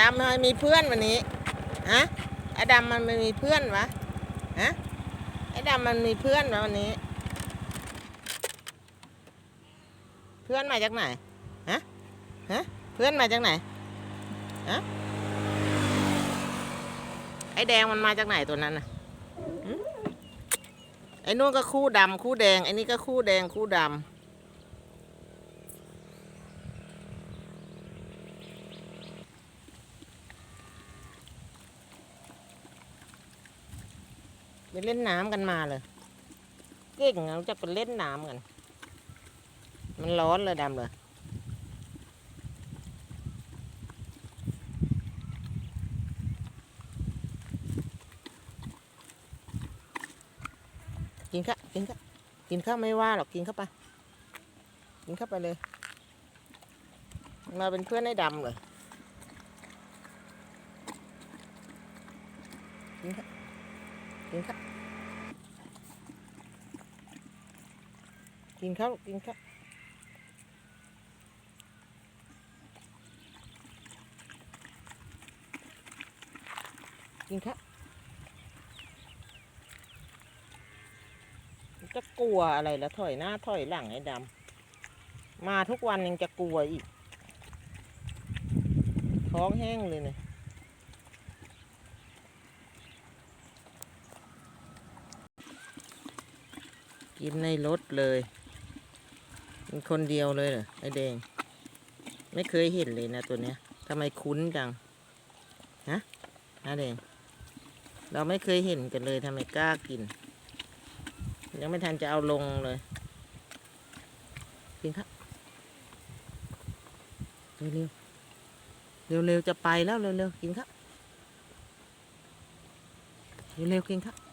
ดำทำไมมีเพื่อนวันนี้ฮะไอ้ดำมันไม่มีเพื่อนวะฮะไอ้ดำมันมีเพื่อนวะวันนี้ เพื่อนมาจากไหนฮะฮะเพื่อนมาจากไหนฮะไอ้แดงมันมาจากไหนตัวนั้นน่ะไอ้นู่นก็คู่ดำคู่แดงไอ้นี่ก็คู่แดงคู่ดำ ไปเล่นน้ำกันมาเลย เก่งเราจะไปเล่นน้ำกัน มันร้อนเลยดำเลย กินข้ากินข้ากินข้าวไม่ว่าหรอกกินเข้าไป กินเข้าไปเลย มาเป็นเพื่อนให้ดำเลยกินข้า กินข้าวกินข้าวกินข้าวกินข้าวจะกลัวอะไรแล้วถอยหน้าถอยหลังไอ้ดำมาทุกวันยังจะกลัวอีก ท้องแห้งเลยเนี่ย กินในรถเลยเป็นคนเดียวเลยเหรอไอแดง ไม่เคยเห็นเลยนะตัวเนี้ยทำไมคุ้นจังฮะนะแดง เราไม่เคยเห็นกันเลยทำไมกล้ากิน ยังไม่ทันจะเอาลงเลยกินครับเร็วเร็วเร็วเร็วจะไปแล้วเร็วเร็วๆกินครับเร็วเร็วๆกินครับ